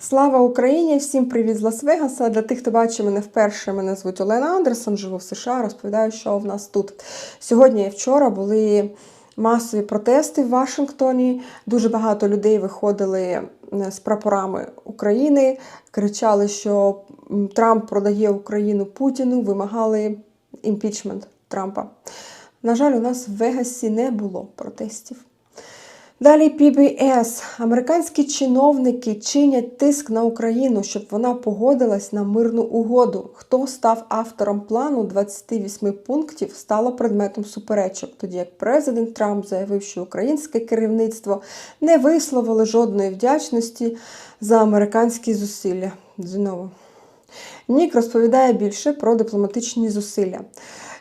Слава Україні! Всім привіт з Лас-Вегаса. Для тих, хто бачить мене вперше, мене звуть Олена Андерсон, живу в США. Розповідаю, що в нас тут. Сьогодні і вчора були масові протести в Вашингтоні. Дуже багато людей виходили е, з прапорами України, кричали, що Трамп продає Україну Путіну, вимагали імпічмент Трампа. На жаль, у нас в Вегасі не було протестів. Далі PBS. Американські чиновники чинять тиск на Україну, щоб вона погодилась на мирну угоду. Хто став автором плану 28 пунктів, стало предметом суперечок, тоді як президент Трамп заявив, що українське керівництво не висловило жодної вдячності за американські зусилля. Знову. Нік розповідає більше про дипломатичні зусилля.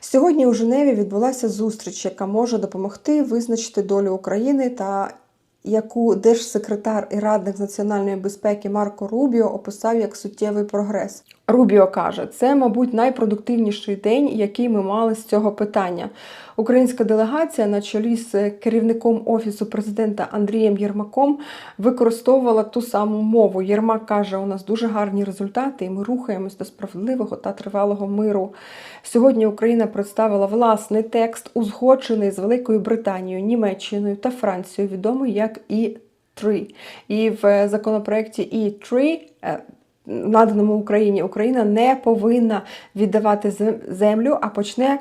Сьогодні у Женеві відбулася зустріч, яка може допомогти визначити долю України та яку держсекретар і радник з національної безпеки Марко Рубіо описав як суттєвий прогрес. Рубіо каже, це, мабуть, найпродуктивніший день, який ми мали з цього питання. Українська делегація на чолі з керівником офісу президента Андрієм Єрмаком використовувала ту саму мову. Єрмак каже, у нас дуже гарні результати, і ми рухаємось до справедливого та тривалого миру. Сьогодні Україна представила власний текст, узгоджений з Великою Британією, Німеччиною та Францією, відомий як І3. І в законопроекті І3 е, наданому Україні Україна не повинна віддавати землю, а почне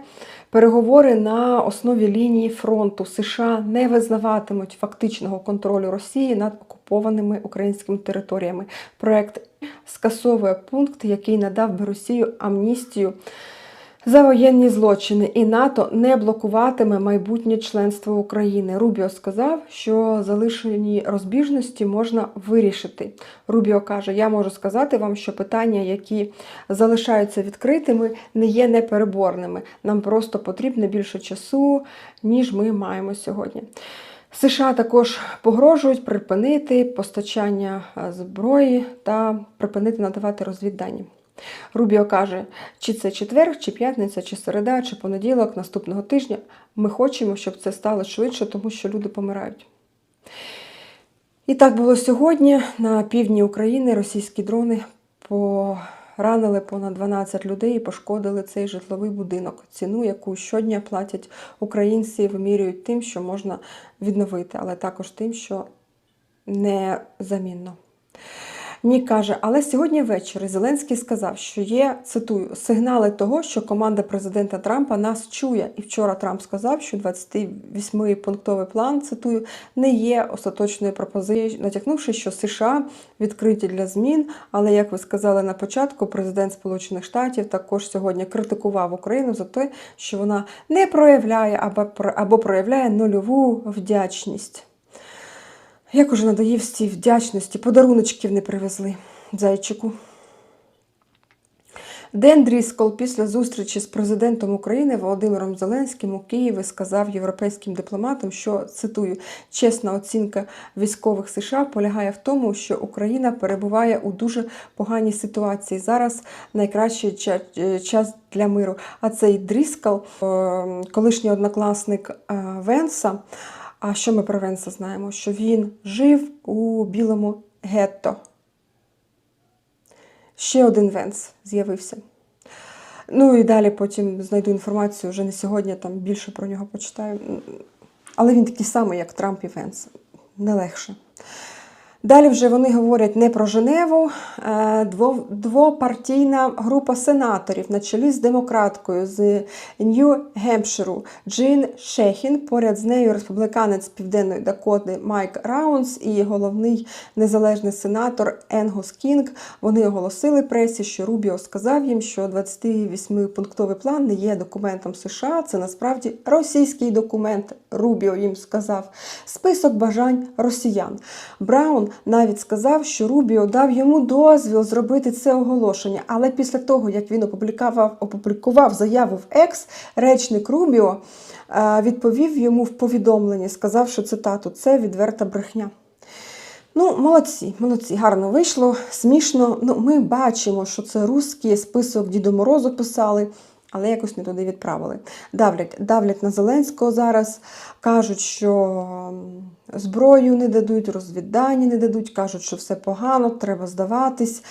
переговори на основі лінії фронту. США не визнаватимуть фактичного контролю Росії над окупованими українськими територіями. Проект скасовує пункт, який надав би Росію амністію за воєнні злочини, і НАТО не блокуватиме майбутнє членство України. Рубіо сказав, що залишені розбіжності можна вирішити. Рубіо каже: Я можу сказати вам, що питання, які залишаються відкритими, не є непереборними. Нам просто потрібно більше часу, ніж ми маємо сьогодні. США також погрожують припинити постачання е, зброї та припинити надавати розвіддані. Рубіо каже, чи це четвер, чи п'ятниця, чи середа, чи понеділок наступного тижня. Ми хочемо, щоб це стало швидше, тому що люди помирають. І так було сьогодні. На півдні України російські дрони поранили понад 12 людей і пошкодили цей житловий будинок. Ціну, яку щодня платять українці, вимірюють тим, що можна відновити, але також тим, що незамінно. Нік каже, але сьогодні ввечері Зеленський сказав, що є, цитую, сигнали того, що команда президента Трампа нас чує. І вчора Трамп сказав, що 28-пунктовий план, цитую, не є остаточною пропозицією, натякнувши, що США відкриті для змін. Але, як ви сказали на початку, президент Сполучених Штатів також сьогодні критикував Україну за те, що вона не проявляє або проявляє нульову вдячність. Як уже надоїв з цій вдячності, подаруночків не привезли зайчику. Ден Дріскол після зустрічі з президентом України Володимиром Зеленським у Києві сказав європейським дипломатам, що цитую, чесна оцінка військових США полягає в тому, що Україна перебуває у дуже поганій ситуації. Зараз найкращий е, час для миру. А цей Дріскал, е, колишній однокласник е, Венса. А що ми про Венса знаємо? Що він жив у білому гетто. Ще один Венс з'явився. Ну і далі потім знайду інформацію, вже не сьогодні, там більше про нього почитаю. Але він такий самий, як Трамп і Венс. Не легше. Далі вже вони говорять не про Женеву. е, Двопартійна група сенаторів на чолі з демократкою з Нью-Гемпширу Джин Шехін. Поряд з нею республіканець Південної Дакоти Майк Раунс і головний незалежний сенатор Енгус Кінг. Вони оголосили пресі, що Рубіо сказав їм, що 28-пунктовий план не є документом США. Це насправді російський документ. Рубіо їм сказав список бажань росіян. Браун навіть сказав, що Рубіо дав йому дозвіл зробити це оголошення. Але після того, як він опублікував, опублікував заяву в Екс, речник Рубіо е, відповів йому в повідомленні, сказавши цитату: це відверта брехня. Ну, молодці, молодці, гарно вийшло, смішно. Ну, ми бачимо, що це русський список Діду Морозу писали, але якось не туди відправили. Давлять, давлять на Зеленського зараз, кажуть, що зброю не дадуть, розвіддані не дадуть, кажуть, що все погано, треба здаватись.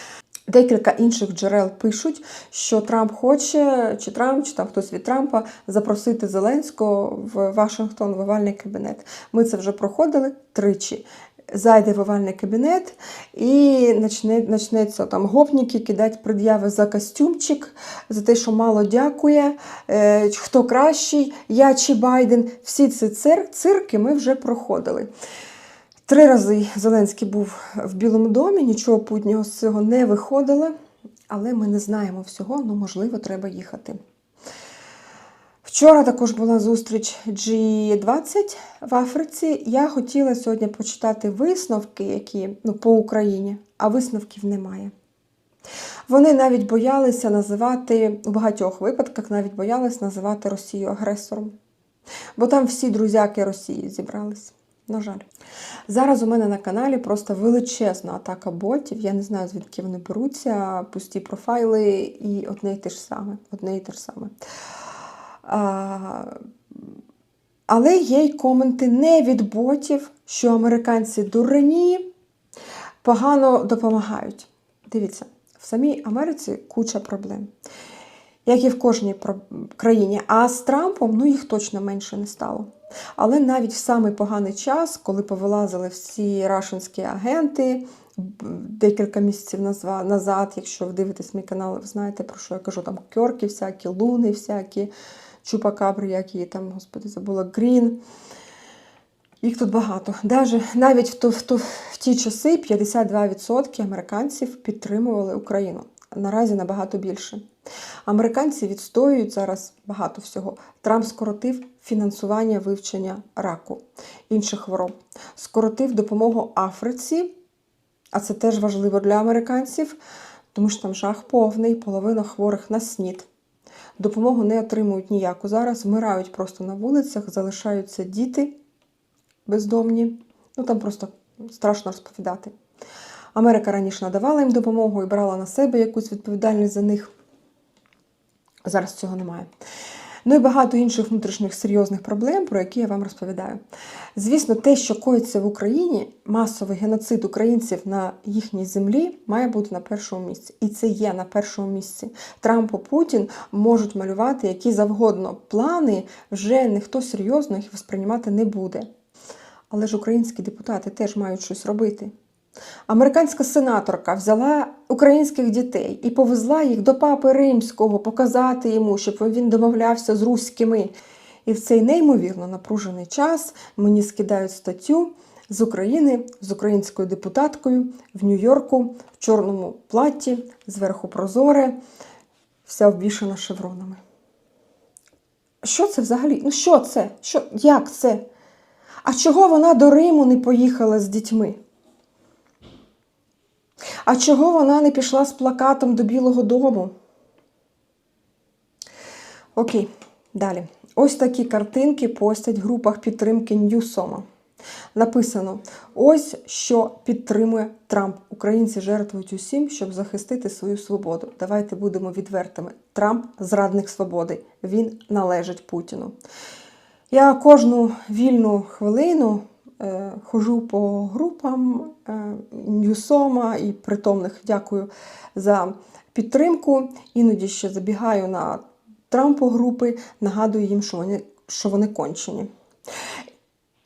Декілька інших джерел пишуть, що Трамп хоче, чи Трамп, чи там хтось від Трампа запросити Зеленського в Вашингтон в овальний кабінет. Ми це вже проходили тричі. Зайде в овальний кабінет і почне, почнеться там гопніки кидати пред'яви за костюмчик, за те, що мало дякує, е, хто кращий, я чи Байден. Всі ці цир, цирки ми вже проходили. Три рази Зеленський був в Білому домі, нічого путнього з цього не виходило, але ми не знаємо всього, ну можливо, треба їхати. Вчора також була зустріч G20 в Африці. Я хотіла сьогодні почитати висновки, які ну, по Україні, а висновків немає. Вони навіть боялися називати, у багатьох випадках навіть боялись називати Росію агресором. Бо там всі друзяки Росії зібрались. На жаль. Зараз у мене на каналі просто величезна атака ботів. Я не знаю, звідки вони беруться, пусті профайли і одне і те ж саме. Одне і те ж саме. Але є й коменти не від ботів, що американці дурені погано допомагають. Дивіться, в самій Америці куча проблем, як і в кожній країні. А з Трампом ну, їх точно менше не стало. Але навіть в самий поганий час, коли повилазили всі рашинські агенти, декілька місяців назад, якщо ви дивитесь мій канал, ви знаєте, про що я кажу, там кьорки всякі, луни всякі, чупакабри, які там, господи, забула, Грін. Їх тут багато. Даже, навіть в, ту, в, ту, в ті часи 52% американців підтримували Україну. Наразі набагато більше. Американці відстоюють зараз багато всього. Трамп скоротив фінансування вивчення раку, інших хвороб, скоротив допомогу Африці, а це теж важливо для американців, тому що там жах повний, половина хворих на снід. Допомогу не отримують ніяку зараз, вмирають просто на вулицях, залишаються діти бездомні. Ну там просто страшно розповідати. Америка раніше надавала їм допомогу і брала на себе якусь відповідальність за них. Зараз цього немає. Ну і багато інших внутрішніх серйозних проблем, про які я вам розповідаю. Звісно, те, що коїться в Україні, масовий геноцид українців на їхній землі, має бути на першому місці. І це є на першому місці. Трамп і Путін можуть малювати які завгодно плани, вже ніхто серйозно їх сприймати не буде. Але ж українські депутати теж мають щось робити. Американська сенаторка взяла українських дітей і повезла їх до папи римського, показати йому, щоб він домовлявся з руськими. І в цей неймовірно напружений час мені скидають статтю з України, з українською депутаткою в Нью-Йорку, в чорному платі, зверху прозоре, вся обвішана шевронами. Що це взагалі? Ну що це? Що? Як це? А чого вона до Риму не поїхала з дітьми? А чого вона не пішла з плакатом до Білого Дому? Окей, далі. Ось такі картинки постять в групах підтримки Ньюсома. Написано: ось що підтримує Трамп. Українці жертвують усім, щоб захистити свою свободу. Давайте будемо відвертими. Трамп зрадник свободи. Він належить Путіну. Я кожну вільну хвилину хожу по групам е, Ньюсома і притомних дякую за підтримку. Іноді ще забігаю на Трампу групи, нагадую їм, що вони, що вони кончені.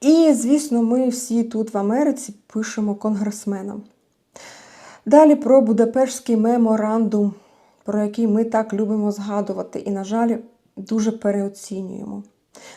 І, звісно, ми всі тут в Америці пишемо конгресменам. Далі про Будапештський меморандум, про який ми так любимо згадувати і, на жаль, дуже переоцінюємо.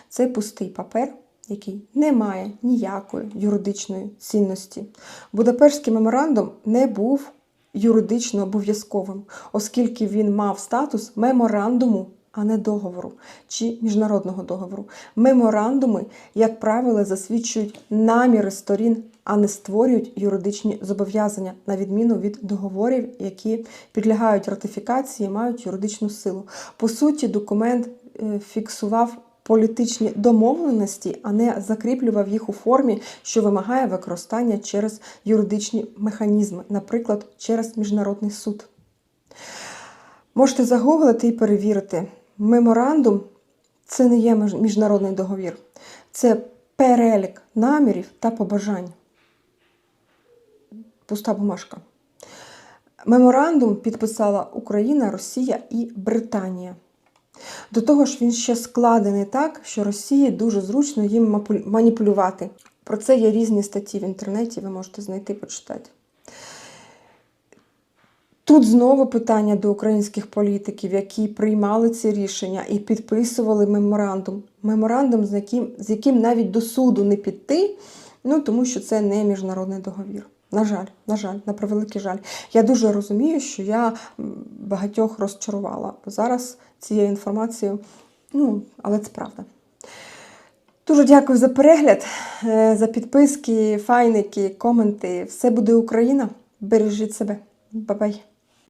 Це пустий папер, який не має ніякої юридичної цінності. Будапештський меморандум не був юридично обов'язковим, оскільки він мав статус меморандуму, а не договору чи міжнародного договору. Меморандуми, як правило, засвідчують наміри сторін, а не створюють юридичні зобов'язання, на відміну від договорів, які підлягають ратифікації і мають юридичну силу. По суті, документ е, фіксував політичні домовленості, а не закріплював їх у формі, що вимагає використання через юридичні механізми, наприклад, через міжнародний суд. Можете загуглити і перевірити. меморандум це не є міжнародний договір, це перелік намірів та побажань. Пуста бумажка. Меморандум підписала Україна, Росія і Британія. До того ж, він ще складений так, що Росії дуже зручно їм маніпулювати. Про це є різні статті в інтернеті, ви можете знайти, почитати. Тут знову питання до українських політиків, які приймали ці рішення і підписували меморандум. Меморандум, з яким, з яким навіть до суду не піти, ну тому що це не міжнародний договір. На жаль, на жаль, на превеликий жаль. Я дуже розумію, що я багатьох розчарувала зараз цією інформацією, ну, але це правда. Дуже дякую за перегляд, е, за підписки, файники, коменти. Все буде Україна. Бережіть себе. Бабай.